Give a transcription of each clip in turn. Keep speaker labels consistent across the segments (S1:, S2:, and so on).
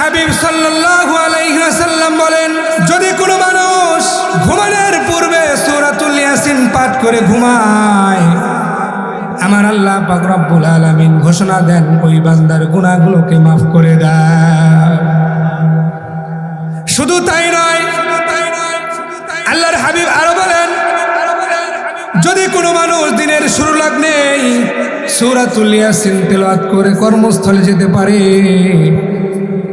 S1: হাবিব সাল্লাল্লাহু আলাইহি ওয়াসাল্লাম বলেন, যদি কোনো মানুষ ঘুমানোর পূর্বে সূরাতুল ইয়াসিন পাঠ করে ঘুমায়, আমার আল্লাহ পাক রব্বুল আলামিন ঘোষণা দেন, ওই বান্দার গুণাগুলোকে মাফ করে দেয় শুধু তাই নয়, আল্লাহর হাবিব আরও বলেন, যদি কোনো মানুষ দিনের শুরু লগ্নেই সূরাতুল ইয়াসিন তেলাওয়াত করে কর্মস্থলে যেতে পারে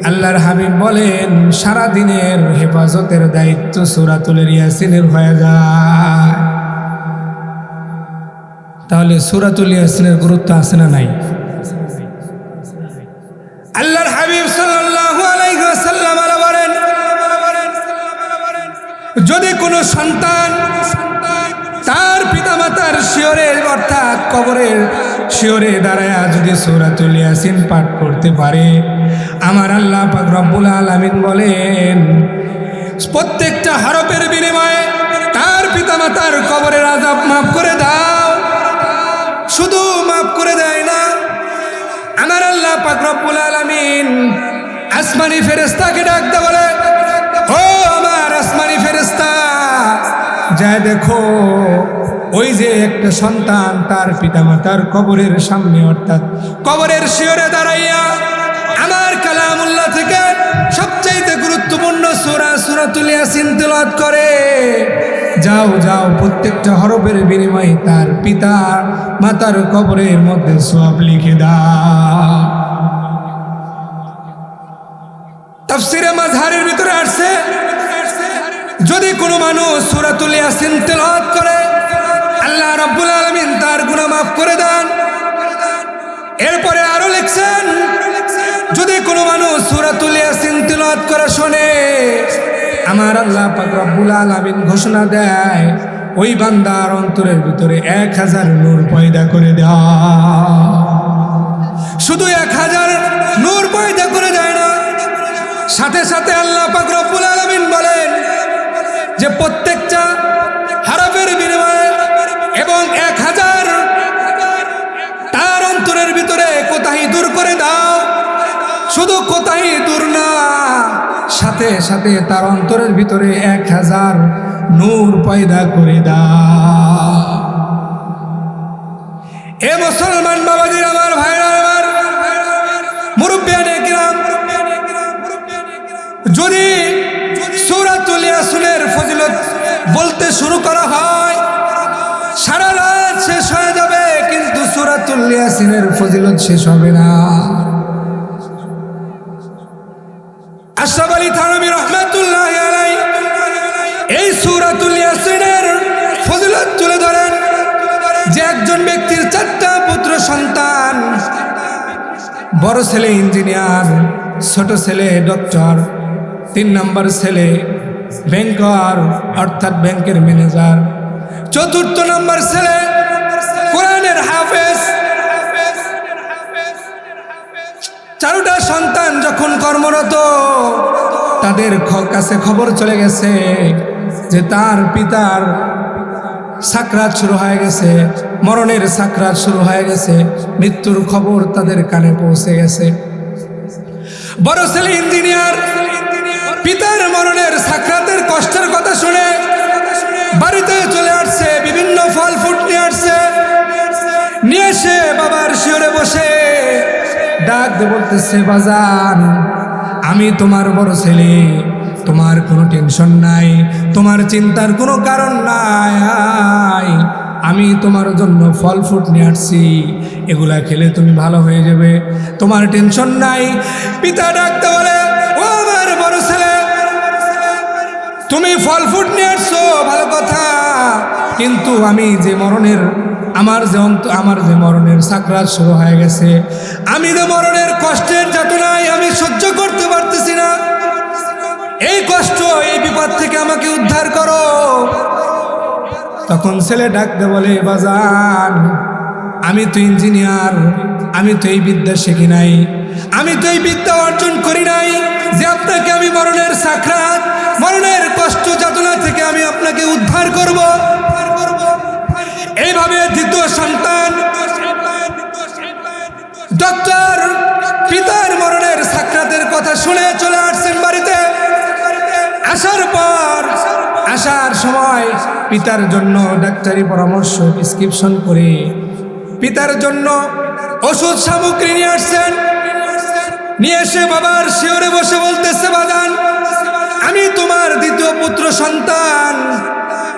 S1: আল্লাহর হাবিব বলেন সারা দিনের হেফাজতের দায়িত্ব সূরাতুল ইয়াসিনের হয়ে যায়। তাহলে সুরাতুল ইয়াসিনের গুরুত্ব আছে না নাই? আল্লাহর হাবিব ওয়াসাল্লাম বলেন, যদি কোনো সন্তান তার পিতামাতার শিওরে অর্থাৎ কবরের শিওরে দাঁড়ায় যদি সূরাতুল ইয়াসিন পাঠ করতে পারে আমার আল্লাহ পাক রব্বুল আলামিন বলেন, প্রত্যেকটা হরফের বিনিময়ে তার পিতামাতার কবরের আজাব মাফ করে দাও। শুধু মাফ করে দেয় না, আমার আল্লাহ পাক রব্বুল আলামিন আসমানি ফেরেশতাকে ডাকতে বলে, ও আমার আসমানি ফেরেশতা যা দেখো, ওই যে একটা সন্তান তার পিতামাতার কবরের সামনে, অর্থাৎ কবরের শিওরে দাঁড়াইয়া আমার কালামুল্লাহ থেকে সবচাইতে গুরুত্বপূর্ণ সূরা সূরাতুল ইয়াসিন তেলাওয়াত করে। যাও যাও, প্রত্যেকটা হরফের বিনিময়ে তার পিতা মাতার কবরের মধ্যে সব লিখে দাও। তাফসিরে মাঝহারের ভিতরে আসছে, যদি কোনো মানুষ সূরাতুল ইয়াসিন তেলাওয়াত করে, আল্লাহ রাব্বুল আলামিন তার গুনাহ মাফ করে দেন। এরপরে আরও লিখছেন যদি কোনো মানুষ সূরাতুল ইয়াসিন তেলাওয়াত করে শোনে, আমার আল্লাহ পাক রব্বুল আলামিন ঘোষণা দেয়, ওই বান্দার অন্তরের ভিতরে এক হাজার নূর পয়দা করে দেয় শুধু এক হাজার নূর পয়দা করে দেয় না, সাথে সাথে আল্লাহ পাক রব্বুল আলামিন বলেন যে প্রত্যেকটা কোথায় দূর না সাথে সাথে তার অন্তরের ভিতরে এক হাজার নূর পয়দা করে দা। এ মুসলমান বাবাজির আমার ভাইরা, আমার মুরব্বিয়ানে কিরাম। যদি সূরাতুল ইয়াসিনের ফজিলত বলতে শুরু করা হয়, সারা রাত শেষ হয়ে যাবে, কিন্তু সূরাতুল ইয়াসিনের ফজিলত শেষ হবে না। বড় ছেলে ইঞ্জিনিয়ার, ছোট ছেলে ডক্টর, তিন নম্বর ছেলে ব্যাংকার, অর্থাৎ ব্যাংকের ম্যানেজার। চতুর্থ নম্বর ছেলে কোরআনের হাফেজ। চারুটা সন্তান যখন কর্মরত, তাদের কাছে খবর চলে গেছে যে তার পিতার সাকরাত শুরু হয়ে গেছে, মরণের সাকরাত শুরু হয়ে গেছে, মৃত্যুর খবর তাদের কানে পৌঁছে গেছে। বড় ছেলে ইঞ্জিনিয়ার, পিতার মরণের সাকরাতের কষ্টের কথা শুনে বাড়িতে চলে আসছে, বিভিন্ন ফল ফুট নিয়ে আসছে। নিয়ে এসে বাবার শিওরে বসে, ডাক বলতেছে, বাজান, আমি তোমার বড় ছেলে। তোমার কোনো টেনশন নাই, তোমার চিন্তার কোনো কারণ নাই। আমি তোমার জন্য ফল ফ্রুট নিয়ে আসছি, এগুলা খেলে তুমি ভালো হয়ে যাবে, তোমার টেনশন নাই। পিতা ডাকতে বলে, ও আমার বড় ছেলে, তুমি ফল ফুট নিয়ে আসছো, ভালো কথা। কিন্তু আমি যে মরণের, আমার যে অন্ত, আমার যে মরণের সাকরাত শুরু হয়ে গেছে। আমি যে মরণের কষ্টের যাতনায় আমি সহ্য করতে পারতেছি না। এই কষ্ট, এই বিপদ থেকে আমাকে উদ্ধার করো। তখন ছেলে ডাকতে বলে, বাজান, আমি তো ইঞ্জিনিয়ার, আমি তো এই বিদ্যা শিখি নাই। আমি তো এই বিদ্যা অর্জন করি নাই যে আপনাকে আমি মরণের সাক্ষাৎ, মরণের কষ্ট যাতনা থেকে আমি আপনাকে উদ্ধার করব। এইভাবে দ্বিতীয় সন্তান, ডক্টর পিতার মরণের সাক্ষাতের কথা শুনে আসার পর আসার সময় পিতার জন্য ডাক্তারি পরামর্শ প্রেসক্রিপশন করে পিতার জন্য ওষুধ সামগ্রী নিয়ে আসছেন। নিয়ে এসে বাবার শিওরে বসে বলতেছে বাদান আমি তোমার দ্বিতীয় পুত্র সন্তান।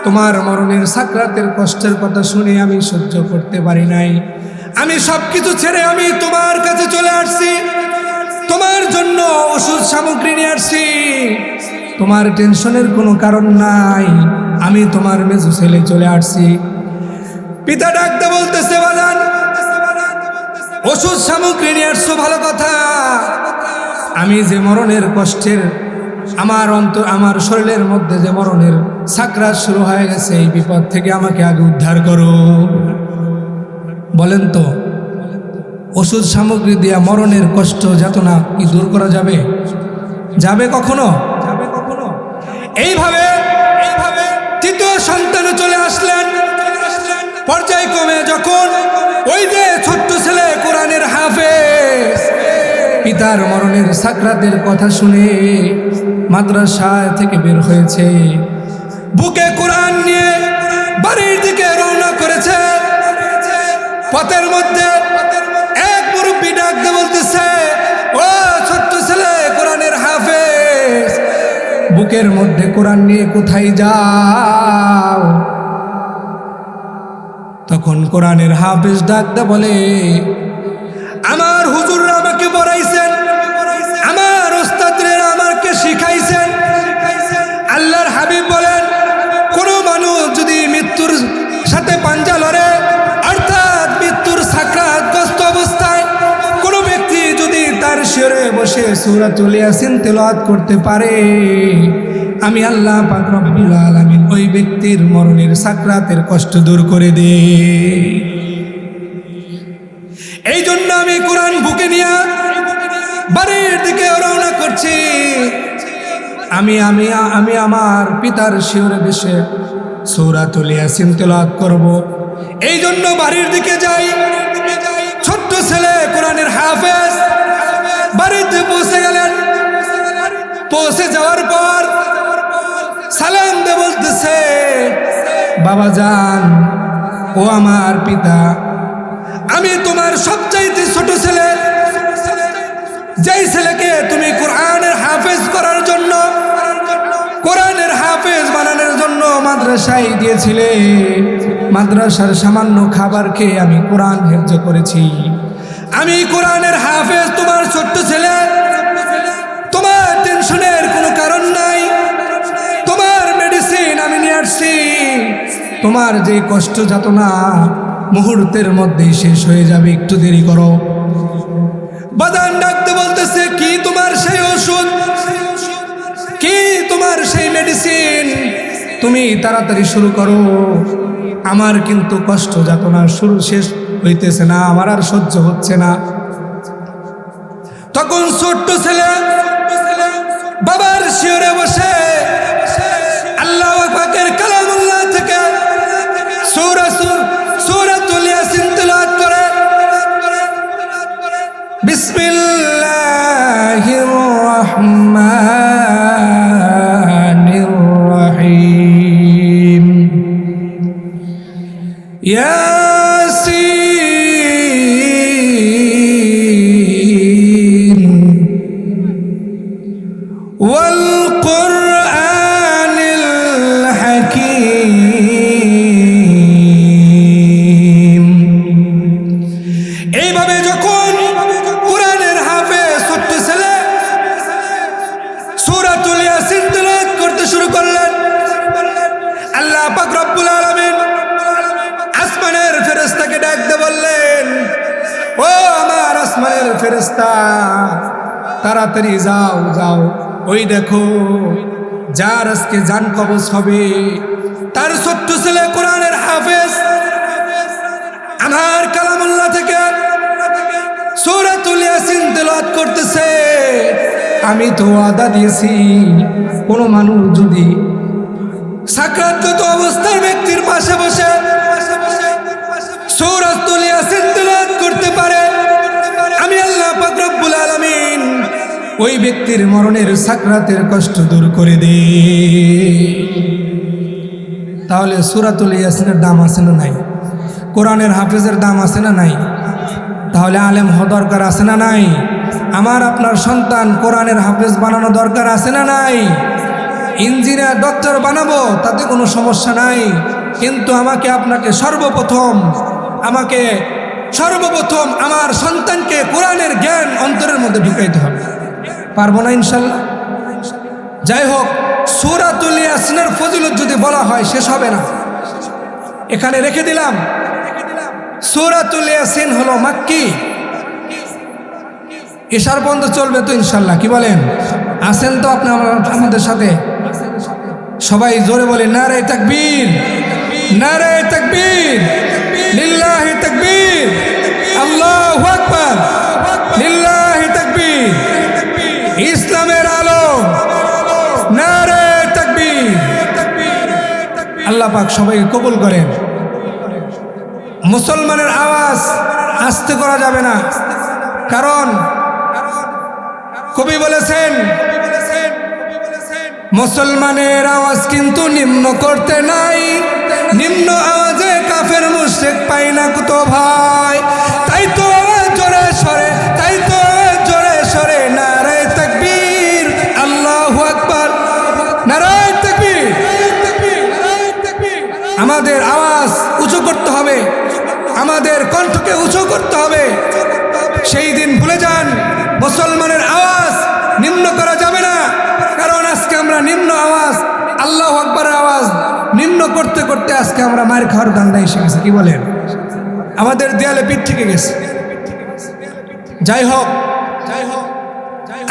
S1: তোমার মরণের সাকরাতের কষ্টের কথা শুনে আমি সহ্য করতে পারি নাই। আমি সব কিছু ছেড়ে আমি তোমার কাছে চলে আসছি। তোমার জন্য ওষুধ সামগ্রী নিয়ে আসছি। তোমার টেনশনের কোনো কারণ নাই। আমি তোমার মেজু ছেলে চলে আসছি। পিতা ডাকতে বলতেছে বাদান ওষুধ সামগ্রী নিয়ে আসছো, ভালো কথা। আমি যে মরণের কষ্টের, আমার অন্ত আমার শরীরের মধ্যে যে মরণের সাকরাত শুরু হয়ে গেছে, এই বিপদ থেকে আমাকে আগে উদ্ধার করো। বলেন তো, ওষুধ সামগ্রী দিয়া মরণের কষ্ট, যাতনা কি দূর করা যাবে? যাবে কখনো? এইভাবে এইভাবে তৃতীয় সন্তানে চলে আসলেন। পর্যায়ক্রমে যখন ওই যে ছোট্ট ছেলে কোরআনের হাফেজ, পিতার মরণের সাকরাতের কথা শুনে মাদ্রাসা থেকে বের হয়েছে। বুকে কোরআন নিয়ে বাড়ির দিকে রওনা করেছে। পথের মধ্যে এক মুরব্বী বুকের মধ্যে কোরআন নিয়ে কোথায় যাও? তখন কোরআনের হাফেজ ডাকতে বলে বসে সুরা চলে আসেন, তেলাওয়াত করতে পারে। আমি আল্লাহ পাক রব্বুল আলামিন ওই ব্যক্তির মরণের সাকরাতের কষ্ট দূর করে দেই এই জন্য আমি কোরআন বুকে নিয়ে বাড়ির দিকে রওনা করছি। আমি আমি আমি আমার পিতার শিওরে বেশে সৌরা তুলে আসিন তেলাত করব। এই জন্য বাড়ির দিকে যাই। ছোট্ট ছেলে কোরআনের হাফেজ। বাড়িতে পৌঁছে গেলেন। পৌঁছে যাওয়ার পর সালাম দে বলতেছে, বাবা যান ও আমার পিতা, আমি তোমার সবচাইতে ছোট ছেলে। যেই ছেলেকে তুমি কোরআনের হাফেজ করার জন্য, কোরআনের হাফেজ বানানোর জন্য মাদ্রাসায় দিয়েছিলে, মাদ্রাসার সামান্য খাবার খেয়ে আমি কোরআন হেফজ করেছি। আমি কোরআনের হাফেজ, তোমার ছোট্ট ছেলে। তোমার টেনশনের কোনো কারণ নাই। তোমার মেডিসিন আমি নিয়ে আসছি। তোমার যে কষ্ট যাতনা মুহূর্তের মধ্যেই শেষ হয়ে যাবে, একটু দেরি করো। বাদান ডাকতে বলতেছে, কি তোমার সেই ওষুধ? কি তোমার সেই মেডিসিন তুমি তাড়াতাড়ি শুরু করো। আমার কিন্তু কষ্ট যাতনা শুরু শেষ হইতেছে না, আমার আর সহ্য হচ্ছে না। তখন ছোট্ট ছেলে বাবার শিওরে বসে আল্লাহ পাকের কালামুল্লাহ ইয়াসিন ফেরেশতাকে ডাকতে বললেন, ও আমার আসমানের ফেরেশতা, তাড়াতাড়ি যাও যাও। ওই দেখো, যার আজকে জান কবজ হবে, তার ছোট্ট ছেলে কোরআনের হাফেজ। আমার কালামুল্লাহ থেকে সূরাতুল ইয়াসিন তেলাওয়াত করতেছে। আমি তো আদা দিয়েছি, কোনো মানুষ যদি সাক্ষাৎগত অবস্থার ব্যক্তির পাশে বসে ইয়াসিন তেলাওয়াত করতে পারে। আমি আল্লাহ পাক রব্বুল আলামিন ওই ব্যক্তির মরণের সাকরাতের কষ্ট দূর করে দে তাহলে সুরাতুল ইয়াসিনের দাম আছে না নাই? কোরআনের হাফেজের দাম আছে না নাই? তাহলে আলেম হ দরকার আছে না নাই? আমার আপনার সন্তান কোরআনের হাফেজ বানানো দরকার আছে না নাই? ইঞ্জিনিয়ার, ডক্টর বানাবো, তাতে কোনো সমস্যা নাই। কিন্তু আমাকে আপনাকে সর্বপ্রথম আমাকে সর্বপ্রথম আমার সন্তানকে কোরআনের জ্ঞান অন্তরের মধ্যে ঢুকাইতে হবে। পারব না ইনশাল্লাহ? যাই হোক, সুরাতুল ইয়াসিনের ফজিলত যদি বলা হয়, শেষ হবে না। এখানে রেখে দিলাম, সুরাতুল ইয়াসিন হলো মাক্কি। এশার বন্ধ চলবে তো ইনশাল্লাহ, কি বলেন? আছেন তো আপনি আমাদের সাথে? সবাই জোরে বলে নারে তাকবীর নারে তাকবীর। লিল্লাহি তাকবীর। আল্লাহু আকবার। লিল্লাহি তাকবীর। ইসলামের আলো নারে তাকবীর। আল্লাহ পাক সবাইকে কবুল করেন। মুসলমানের আওয়াজ আস্তে করা যাবে না। কারণ কবি বলেছেন, মুসলমানের আওয়াজ কিন্তু নিম্ন করতে নাই। নিম্ন আওয়াজে কাফের মুশরিক পাই না কত ভাই। তাই তো জোরে সরে, তাই তো জোরে সরে নারে তাকবীর, আল্লাহু আকবার। নারে তাকবীর। আমাদের আওয়াজ উঁচু করতে হবে, আমাদের কণ্ঠকে উঁচু করতে হবে। সেই দিন ভুলে যান, মুসলমানের আওয়াজ নিম্ন করা করতে করতে আজকে আমরা মায়ের খাওয়ার ধান্দা এসে গেছে, কি বলেন? আমাদের দেয়ালে পিঠ থেকে গেছে। যাই হোক যাই হোক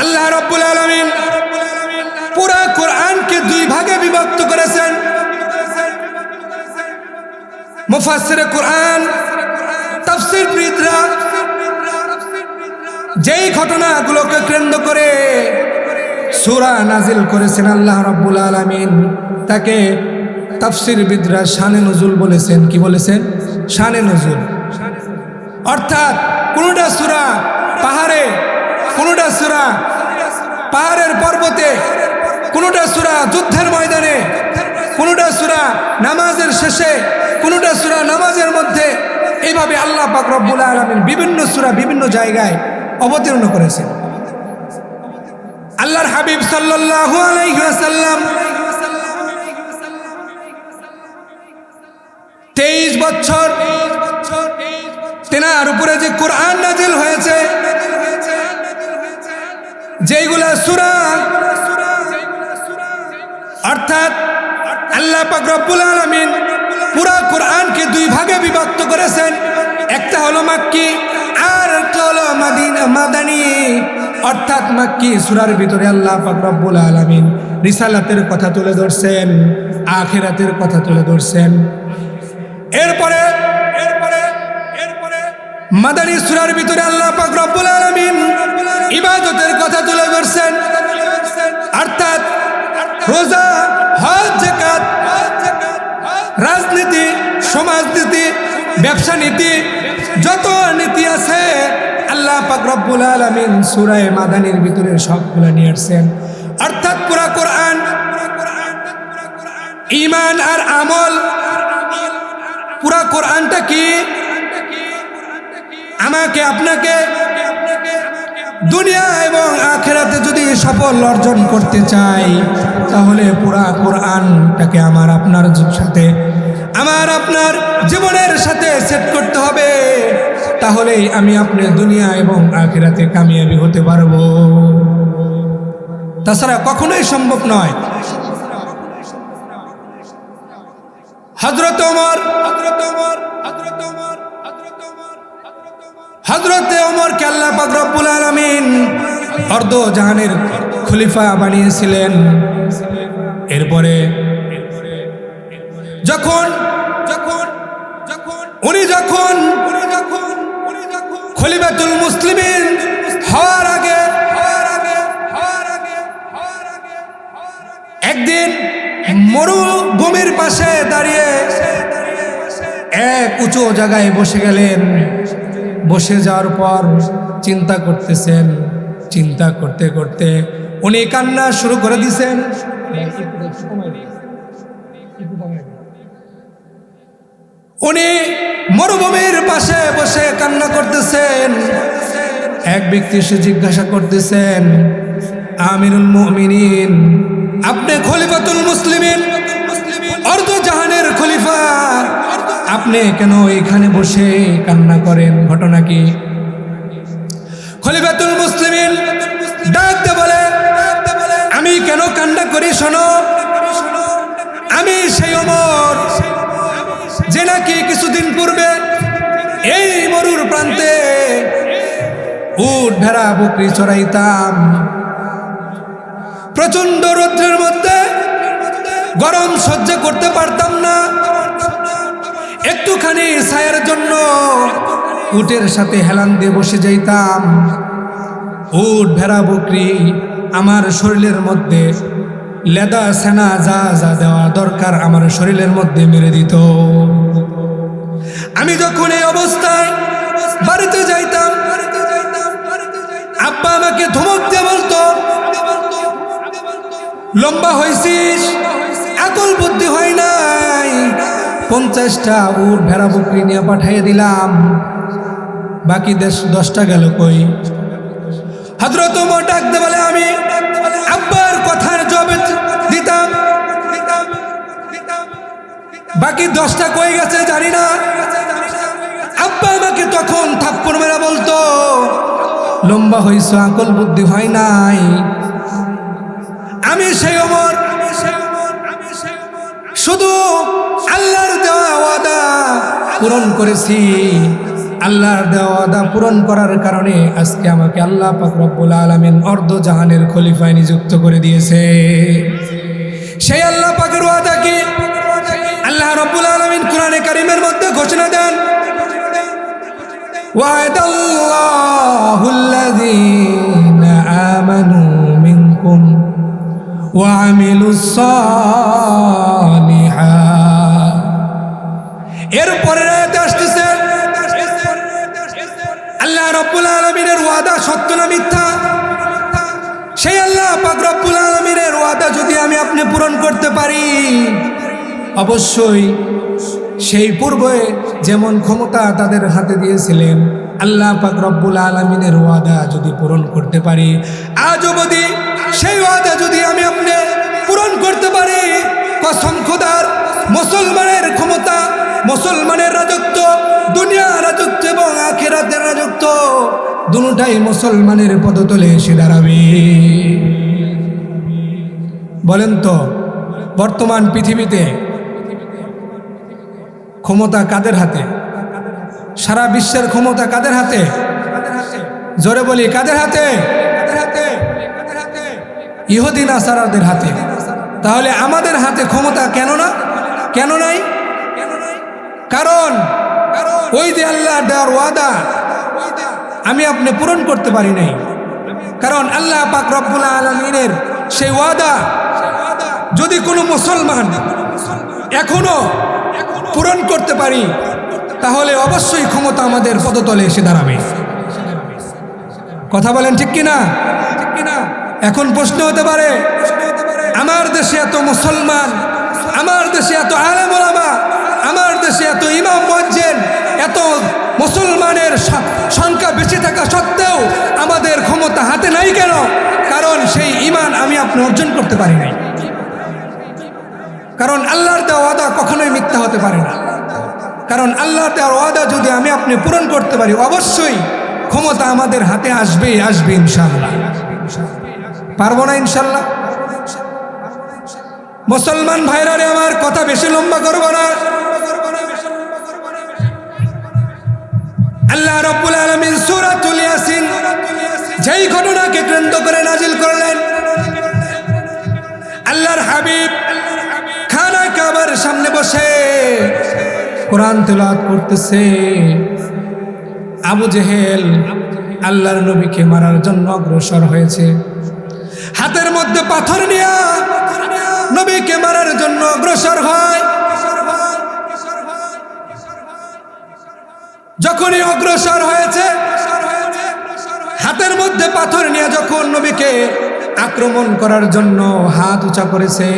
S1: আল্লাহ রব্বুল আলমিন পুরা কোরআনকে দুই ভাগে বিভক্ত করেছেন। মুফাসসিরে কোরআন, তাফসীর বিদরা যেই ঘটনাগুলোকে কেন্দ্র করে সূরা নাজিল করেছেন আল্লাহ রাব্বুল আলামিন, তাকে তাফসীর বিদরা শানে নজুল বলেছেন, কি বলেছেন? শানে নজুল অর্থাৎ কোনোটা সূরা পাহাড়ে, কোনোটা সূরা পাহাড়ের পর্বতে, কোনোটা সুরা যুদ্ধের ময়দানে, কোনোটা সূরা নামাজের শেষে, কোনোটা সুরা নামাজের মধ্যে এইভাবে আল্লাহ পাক রব্বুল আলামিন বিভিন্ন সূরা বিভিন্ন জায়গায় অবতীর্ণ করেছেন। আল্লাহর হাবিব সাল্লাল্লাহু আলাইহি তেইশ বছর। তেনার উপরে যে কোরআন নাজিল হয়েছে, যেইগুলা সূরা, অর্থাৎ আল্লাহ পাক রব্বুল আলামিন পুরা কোরআনকে দুই ভাগে বিভক্ত করেছেন। একটা হলো মাক্কি, আর একটা হলো মাদিনা অর্থাৎ মাক্কি সূরার ভিতরে আল্লাহ পাক রব্বুল আলামিন রিসালাতের কথা তুলে ধরছেন, আখিরাতের কথা তুলে ধরছেন। এরপরে এরপরে এরপরে মাদানী সুরার ভিতরে আল্লাহ পাক রব্বুল আলামিন ইবাদতের কথা তুলে ধরছেন। অর্থাৎ রোজা, হজ জাকাত রাজনীতি, সমাজনীতি, ব্যবসা নীতি, যত নীতি আছে, আল্লাহ পাক রব্বুল আলামিন সূরা মাদানির ভিতরে সবগুলো নিয়ে আসছেন। অর্থাৎ পুরা কোরআন ঈমান আর আমল পুরা কোরআনটা কি? আমাকে, আপনাকে? দুনিয়া এবং আখেরাতে যদি সফল অর্জন করতে চাই, তাহলে পুরা কোরআনটাকে আমার আপনার সাথে, আমার আপনার জীবনের সাথে সেট করতে হবে। তাহলেই আমি আপনি দুনিয়া এবং আখেরাতে কামিয়াবি হতে পারব। তাছাড়া কখনোই সম্ভব নয় হজরত ওমর। হজরত ওমর হজরত ওমর হজরত ওমর হজরতে অর্ধ জাহানের খলিফা বানিয়েছিলেন। এরপরে যখন যখন যখন উনি যখন উনি যখন উনি যখন খলিফাতুল মুসলিমিন হওয়ার আগে মরুভূমির পাশে দাঁড়িয়ে এক উঁচু জায়গায় বসে গেলেন। বসে যাওয়ার পর চিন্তা করতেছেন, চিন্তা করতে করতে উনি কান্না শুরু করে দিছেন। উনি মরুভূমির পাশে বসে কান্না করতেছেন। এক ব্যক্তি এসে জিজ্ঞাসা করতেছেন, আমিরুল মুমিনিন আপনি খলিফাতুল মুসলিমিন অর্ধ জাহানের খলিফা। আপনি কেন এখানে বসে কান্না করেন? ঘটনা কি? খলিফাতুল মুসলিমিন ডাকতে বলে, আমি কেন কান্না করি শোনো? আমি সেই অমর যে নাকি কিছুদিন পূর্বে এই মরুর প্রান্তে উট ভেড়া বকরি চড়াইতাম। প্রচণ্ড রৌদ্রের মধ্যে গরম সহ্য করতে পারতাম না। একটুখানি ছায়ের জন্য উটের সাথে হেলান দিয়ে বসে যাইতাম। উট, ভেড়া, বকরি আমার শরীরের মধ্যে লেদা, সেনা যা যা দেওয়া দরকার আমার শরীরের মধ্যে মেরে দিত। আমি যখন এই অবস্থায় বাড়িতে যাইতাম, আব্বা আমাকে ধমক দিয়ে বলতো লম্বা হয়েছিস আকল বুদ্ধি হয় নাই। পঞ্চাশটা উট ভেড়া বকরি নিয়ে পাঠাইয়ে দিলাম। বাকি দেশ দশটা গেল কই? হজরত ডাকতে বলে, আমি আব্বার কথার জবাব দিতাম। বাকি দশটা কই গেছে জানি না। আব্বা আমাকে তখন থাপ্পড় মেরা বলতো, লম্বা হইছ, আকল বুদ্ধি হয় নাই। আমি সেই অমর শুধু আল্লাহর দেওয়া ওয়াদা পূরণ করেছি। আল্লাহর দেওয়া ওয়াদা পূরণ করার কারণে আজকে আমাকে আল্লাহ পাকরবুল আলমিন অর্ধ জাহানের খলিফায় নিযুক্ত করে দিয়েছে। সেই আল্লাহ পাকের ওয়াদা কি? আল্লাহ রব্বুল আলমিন কোরআনে কারিমের মধ্যে ঘোষণা দেন, ওয়াদাল্লাহুল্লাযীনা আমানু وعملوا الصالحات এরপরে রায়তে আসতেছে আল্লাহ রব্বুল আলমিনের ওয়াদা সত্য না মিথ্যা সেই আল্লাহ পাক রব্বুল আলমিনের ওয়াদা যদি আমি আপনি পূরণ করতে পারি অবশ্যই সেই পূর্বে যেমন ক্ষমতা তাদের হাতে দিয়েছিলেন আল্লাহ পাক রব্বুল আলমিনের ওয়াদা যদি পূরণ করতে পারি আজ অবধি সেই ওয়াদা যদি আমি আপনি পূরণ করতে পারি। কসম খোদার, মুসলমানের ক্ষমতা, মুসলমানের রাজত্ব দুনিয়া রাজত্ব এবং আখেরাতের রাজত্ব, দুটাই মুসলমানের পদতলে এসে দাঁড়াবে। বলেন তো, বর্তমান পৃথিবীতে ক্ষমতা কাদের হাতে? সারা বিশ্বের ক্ষমতা কাদের হাতে? জোরে বলি কাদের হাতে কাদের হাতে? ইহুদিন আসারাদের হাতে। তাহলে আমাদের হাতে ক্ষমতা কেন না? কেন নাই? কারণ ওই যে আল্লাহ দেওয়ার ওয়াদা, আমি আপনি পূরণ করতে পারি নাই। কারণ আল্লাহ পাক রব্বুল আলমিনের সেই ওয়াদা, যদি কোনো মুসলমান এখনও পূরণ করতে পারি, তাহলে অবশ্যই ক্ষমতা আমাদের পদতলে এসে দাঁড়াবে। কথা বলেন ঠিক কিনা ঠিক কিনা? এখন প্রশ্ন হতে পারে, আমার দেশে এত মুসলমান, আমার দেশে এত আলেম আমার দেশে এত ইমাম মজ্জেন, এত মুসলমানের সংখ্যা বেশি থাকা সত্ত্বেও আমাদের ক্ষমতা হাতে নাই কেন? কারণ সেই ইমান আমি আপনি অর্জন করতে পারি নাই। কারণ আল্লাহর দেওয়া ওয়াদা কখনোই মিথ্যা হতে পারে না। কারণ আল্লাহর দেওয়ার ওয়াদা যদি আমি আপনি পূরণ করতে পারি, অবশ্যই ক্ষমতা আমাদের হাতে আসবে আসবে ইনশাল্লাহ পারব না ইনশাল্লাহ। মুসলমান ভাইরারে আমার কথা বেশি লম্বা করব না। আল্লাহ রব্বুল আলমিন সুরাতুল ইয়াসিন যেই ঘটনাকে কেন্দ্র করে নাজিল করলেন। আল্লাহর হাবিব খানা কাবার সামনে বসে কোরআন তেলাওয়াত করতেছে। আবু জেহেল আল্লাহর নবীকে মারার জন্য অগ্রসর হয়েছে। মধ্যে পাথর নিয়ে নবীকে মারার জন্য অগ্রসর হয়। যখনই অগ্রসর হয়েছে, হাতের মধ্যে পাথর নিয়ে যখন নবীকে আক্রমণ করার জন্য হাত উঁচা করেছে,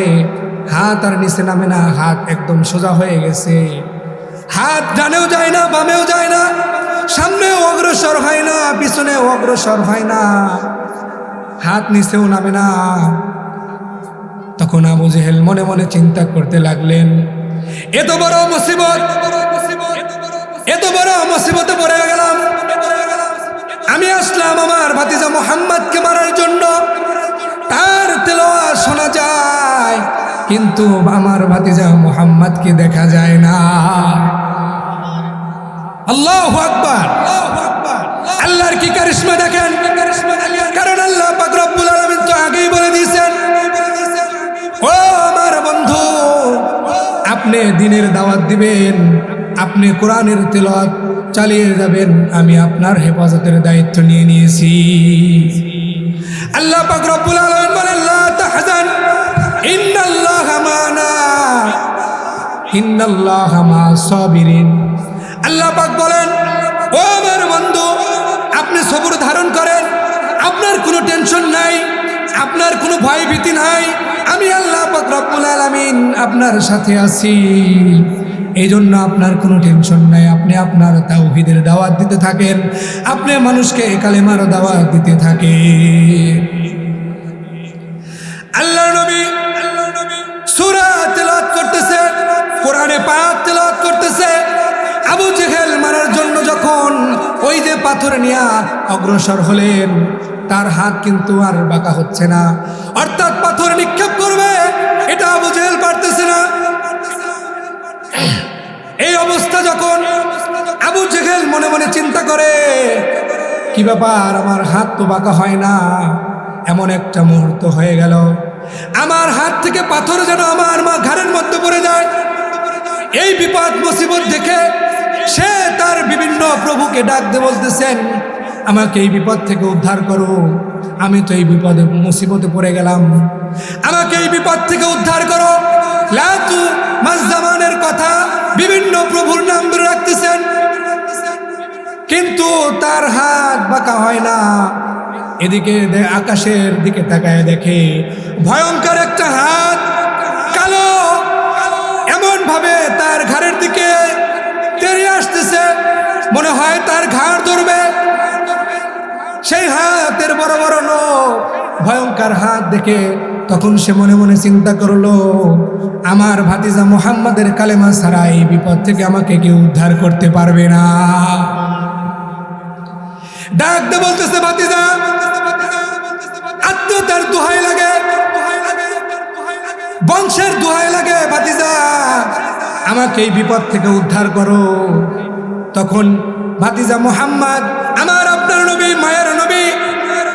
S1: হাত আর নিচে নামে না, হাত একদম সোজা হয়ে গেছে। হাত ডানেও যায় না, বামেও যায় না, সামনেও অগ্রসর হয় না, পিছনেও অগ্রসর হয় না। হাত নিচেও নামে না। তখন আবু জেহেল মনে মনে চিন্তা করতে লাগলেন, এত বড় মুসিবত, এত বড় মুসিবতে পড়ে গেলাম। আমি আসলাম আমার ভাতিজা মোহাম্মদকে মারার জন্য। তার তেলোয়া শোনা যায়, কিন্তু আমার ভাতিজা মোহাম্মদকে দেখা যায় না। আল্লাহ আকবার। আল্লাহর কি কারিশমা দেখেন? কারণ আল্লাহ পাক রব্বুল আলামিন তো আগেই বলে দিয়েছেন। ও আমার বন্ধু, আপনি দিনের দাওয়াত দিবেন, আপনি কোরআনের তেলাওয়াত চালিয়ে যাবেন, আমি আপনার হেফাজতের দায়িত্ব নিয়ে নিয়েছি। আল্লাহ পাক আলামিন বলেন, লা তাহজান, ইন্নাল্লাহা মানা মা আল্লাহ পাক বলেন, ও আমার বন্ধু আপনি সবুর ধারণ করেন, আপনার কোনো টেনশন নাই, আপনার কোনো ভয় ভীতি নাই, আমি আল্লাহ রব্বুল আলামিন আপনার সাথে আছি। এই জন্য আপনার কোনো টেনশন নাই, আপনি আপনার তাওহীদের দাওয়াত দিতে থাকেন, আপনি মানুষকে কালেমার দাওয়াত দিতে থাকেন। আল্লাহ নবী সূরা তেলাওয়াত করতেছে, কোরআনে পাক তেলাওয়াত করতেছে আবু জেহেল মারার জন্য যখন ওই যে পাথর নিয়া অগ্রসর হলেন, তার হাত কিন্তু আর বাঁকা হচ্ছে না। অর্থাৎ পাথর নিক্ষেপ করবে, এটা আবু জেহেল পারতেছে না। এই অবস্থা যখন আবু জেহেল মনে মনে চিন্তা করে, কি ব্যাপার, আমার হাত তো বাঁকা হয় না, এমন একটা মুহূর্ত হয়ে গেল। আমার হাত থেকে পাথর যেন আমার মা ঘাড়ের মধ্যে পড়ে যায়। এই বিপদ মুসিবত দেখে প্রভুকে ডাক দিয়ে বলতেছেন, আমাকে এই বিপদ থেকে উদ্ধার করো। আমি তো এই বিপদে, মুসিবতে পড়ে গেলাম। আমাকে এই বিপদ থেকে উদ্ধার করো। লাতু কথা বিভিন্ন প্রভুর নাম ধরে রাখতেছেন। কিন্তু তার হাত বাঁকা হয় না। এদিকে আকাশের দিকে তাকায় দেখে ভয়ঙ্কর একটা হাত কালো। এমন ভাবে তার ঘাড়ের দিকে হয় তার ঘাড় ধরবে। সেই হাতের বড় বড় লোক ভয়ঙ্কর হাত দেখে তখন সে মনে মনে চিন্তা করল, আমার ভাতিজা মোহাম্মদের কালেমা ছাড়া এই বিপদ থেকে আমাকে কেউ উদ্ধার করতে পারবে না। ডাক দে বলতেছে, ভাতিজা আত্মীয়তার দোহাই লাগে, বংশের দোহাই লাগে, ভাতিজা। আমাকে এই বিপদ থেকে উদ্ধার করো। তখন ভাতিজা মোহাম্মদ, আমার আপনার নবী, মায়ের নবী,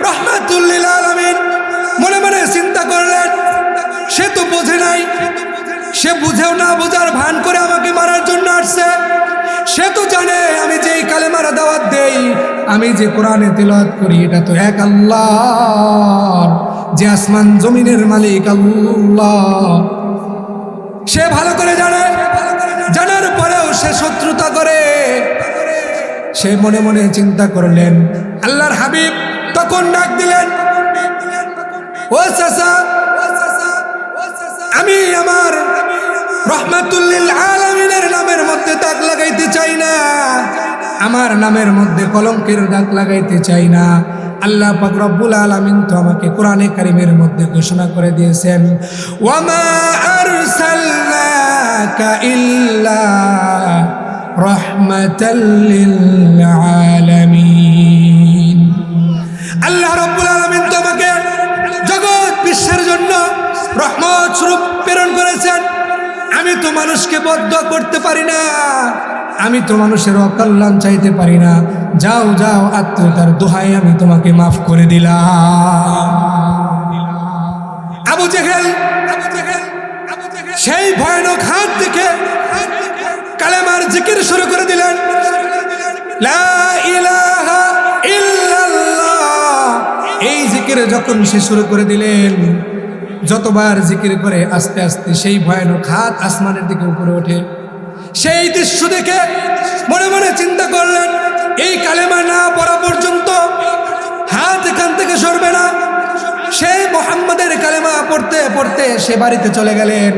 S1: রহমাতুল্লিল আলমিন, মনে মনে চিন্তা করলেন, সে তো বোঝে নাই, সে বুঝেও না বোঝার ভান করে আমাকে মারার জন্য আসছে। সে তো জানে আমি যে কালেমার দাওয়াত দেই, আমি যে কোরআনে তেলাওয়াত করি, এটা তো এক আল্লাহ। যে আসমান জমিনের মালিক আল্লাহ। সে ভালো করে জানে, জানার পরেও সে শত্রুতা করে। সে মনে মনে চিন্তা করলেন, আল্লাহর হাবিব তখন ডাক দিলেন, ও চাচা, আমি আমার রহমাতুল্লিল নামের মধ্যে দাগ লাগাইতে চাই না। আমার নামের মধ্যে কলঙ্কের দাগ লাগাইতে চাই না। আল্লাহ পাক রব্বুল আলামিন তো আমাকে কোরআনে কারিমের মধ্যে ঘোষণা করে দিয়েছেন ওয়ামা আরসালনাকা ইল্লা আলামিন আল্লাহ রব্বুল আলামিন তো আমাকে জগৎ বিশ্বের জন্য রহমত স্বরূপ প্রেরণ করেছেন। আমি তো মানুষকে বদ্ধ করতে পারি না, আমি তো মানুষের অকল্যাণ চাইতে পারি না। যাও যাও, আত্মীয়তার দোহাই আমি তোমাকে মাফ করে দিলাম। আবু জেহেল, সেই ভয়ানক হাত দেখে কালেমার জিকির শুরু করে দিলেন। এই জিকিরে যখন সে শুরু করে দিলেন, যতবার জিকির করে আস্তে আস্তে সেই ভয়ানক হাত আসমানের দিকে উপরে ওঠে। সেই দৃশ্য দেখে মনে মনে চিন্তা করলেন, এই কালেমা না পড়া পর্যন্ত হাত এখান থেকে সরবে না। সেই মোহাম্মদের কালেমা পড়তে পড়তে সে বাড়িতে চলে গেলেন।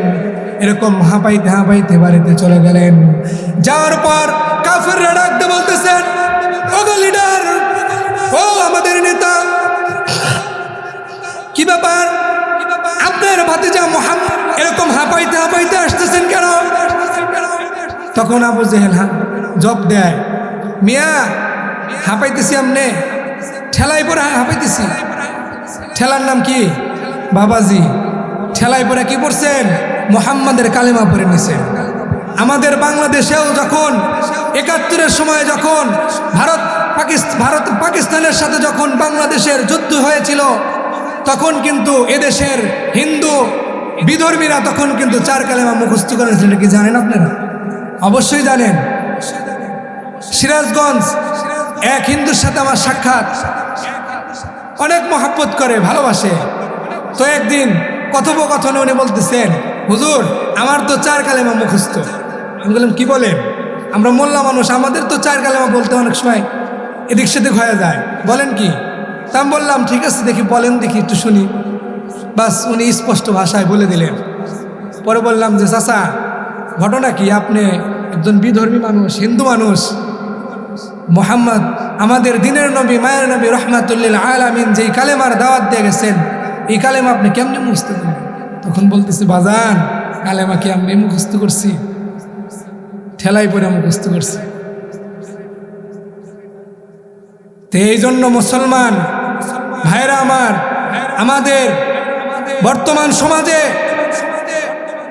S1: এরকম হাঁপাইতে হাঁপাইতে বাড়িতে চলে গেলেন। যাওয়ার পর কাফেররা ডাকতে বলতেছেন ওগো লিডার ও আমাদের নেতা, কি ব্যাপার? আপনার ভাতিজা মোহাম্মদ এরকম হাঁপাইতে হাঁপাইতে আসতেছেন কেন? তখন আবু জেহেল জব দেয়, মিয়া, হাঁপাইতেছি আমনে ঠেলাই পরে হাঁপাইতেছি। ঠেলার নাম কি? বাবাজি। ঠেলাই পরে কি পড়ছেন? মোহাম্মদের কালেমা পরে নিছেন। আমাদের বাংলাদেশেও যখন, একাত্তরের সময় যখন ভারত পাকিস্তান ভারত পাকিস্তানের সাথে যখন বাংলাদেশের যুদ্ধ হয়েছিল, তখন কিন্তু এদেশের হিন্দু বিধর্মীরা তখন কিন্তু চার কালেমা মুখস্থ করেছিল কি জানেন আপনারা? অবশ্যই জানেন। সিরাজগঞ্জ এক হিন্দুর সাথে আমার সাক্ষাৎ। অনেক মহাব্বত করে, ভালোবাসে। তো একদিন কথোপকথনে উনি বলতেছেন, হুজুর, আমার তো চার কালেমা মুখস্থ। আমি বললাম, কি বলেন আমরা মোল্লা মানুষ, আমাদের তো চার কালেমা বলতে অনেক সময় এদিক সেদিক হয়ে যায়। বলেন কি? তা আমি বললাম, ঠিক আছে, দেখি, বলেন দেখি, একটু শুনি। বাস উনি স্পষ্ট ভাষায় বলে দিলেন। পরে বললাম যে, চাচা, ঘটনা কি? আপনি একজন বিধর্মী মানুষ, হিন্দু মানুষ। মোহাম্মদ, আমাদের দিনের নবী, মায়ের নবী রহমাতুল্লিল আলামিন যেই কালেমার দাওয়াত দিয়ে গেছেন এই কালেমা আপনি কেমনি মুখস্থ করবেন তখন বলতেছে, বাজান কালেমা কি আমি মুখস্থ করছি। ঠেলাই পরে মুখস্থ করছি। তো এই জন্য মুসলমান, ভাইরা আমার, আমাদের বর্তমান সমাজে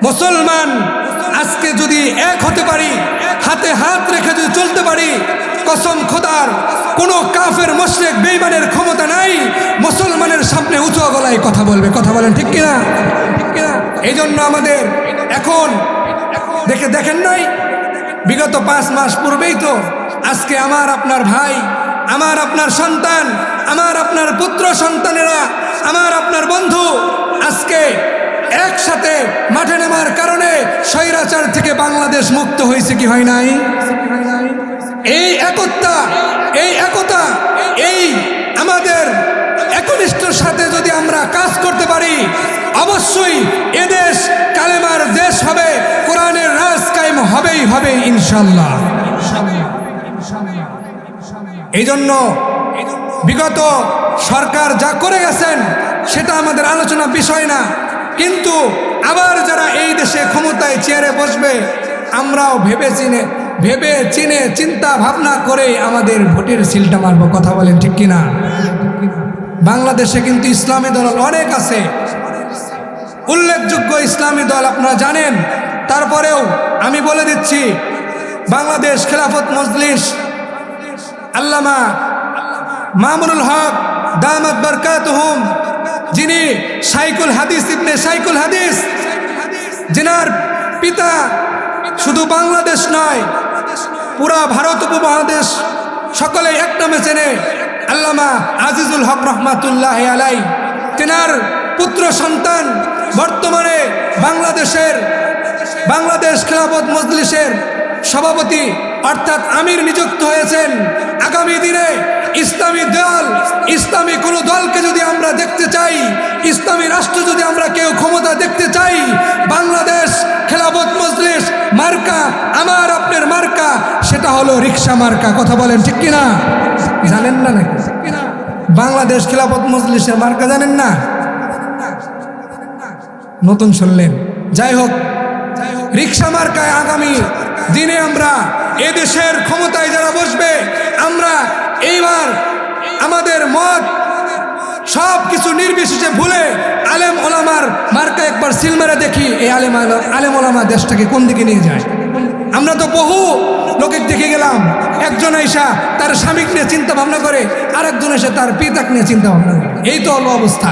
S1: মুসলমান আজকে যদি এক হতে পারি হাতে হাত রেখে যদি চলতে পারি, কসম খোদার, কোনো কাফের, মোশরেক বেইমানের ক্ষমতা নাই, মুসলমানের সামনে উঁচু গলায় কথা বলবে। কথা বলেন ঠিক কিনা? ঠিক কিনা? এই জন্য আমাদের এখন দেখে দেখেন নাই, বিগত পাঁচ মাস পূর্বেই তো আজকে আমার আপনার ভাই, আমার আপনার সন্তান, আমার আপনার পুত্র সন্তানেরা, আমার আপনার বন্ধু, আজকে একসাথে মাঠে নামার কারণে স্বৈরাচার থেকে বাংলাদেশ মুক্ত হয়েছে কি হয় নাই? এই একতা এই একতা, এই আমাদের একনিষ্ঠর সাথে যদি আমরা কাজ করতে পারি, অবশ্যই এদেশ কালেমার দেশ হবে, কোরআনের রাজ কায়েম হবেই হবে ইনশাল্লাহ এই জন্য বিগত সরকার যা করে গেছেন, সেটা আমাদের আলোচনা বিষয় না। কিন্তু আবার যারা এই দেশে ক্ষমতায় চেয়ারে বসবে, আমরাও ভেবে চিনে ভেবে চিনে চিন্তা ভাবনা করে আমাদের ভোটের সিলটা মারবো, কথা বলেন ঠিক কিনা? বাংলাদেশে কিন্তু ইসলামী দল অনেক আছে। উল্লেখযোগ্য ইসলামী দল আপনারা জানেন। তারপরেও আমি বলে দিচ্ছি, বাংলাদেশ খেলাফত মজলিস, আল্লামা মামুনুল হক, দামাত বরকাত যিনি সাইকুল হাদিস ইবনে সাইকুল হাদিস, যিনার পিতা শুধু বাংলাদেশ নয়, পুরা ভারত উপমহাদেশ সকলে এক নামে চেনে আল্লামা আজিজুল হক রহমাতুল্লাহ আলাই তেনার পুত্র সন্তান বর্তমানে বাংলাদেশের, বাংলাদেশ খেলাফত মজলিসের সভাপতি অর্থাৎ আমির নিযুক্ত হয়েছেন। আগামী দিনে ইসলামী দল, ইসলামী কোনো দলকে যদি আমরা দেখতে চাই, ইসলামী রাষ্ট্র যদি আমরা কেউ ক্ষমতা দেখতে চাই, বাংলাদেশ খেলাফত মজলিস মার্কা, আমার আপনার মার্কা, সেটা হলো রিক্সা মার্কা। কথা বলেন ঠিক কিনা? জানেন না নাকি? বাংলাদেশ খেলাফত মজলিসের মার্কা জানেন না? নতুন শুনলেন। যাই হোক রিক্সা মার্কায় আগামী দিনে আমরা এদেশের ক্ষমতায় যারা বসবে, আমরা এইবার আমাদের মত সব কিছু নির্বিশেষে ভুলে আলেম ওলামার মার্কা একবার সিলমারে দেখি, এই আলেম আল- আলেম ওলামা দেশটাকে কোন দিকে নিয়ে যায়? আমরা তো বহু লোকের দেখে গেলাম, একজন আইসা তার স্বামীকে নিয়ে চিন্তা ভাবনা করে, আরেকজন এসে তার পিতাকে নিয়ে চিন্তা ভাবনা করে। এই তো অল্প অবস্থা।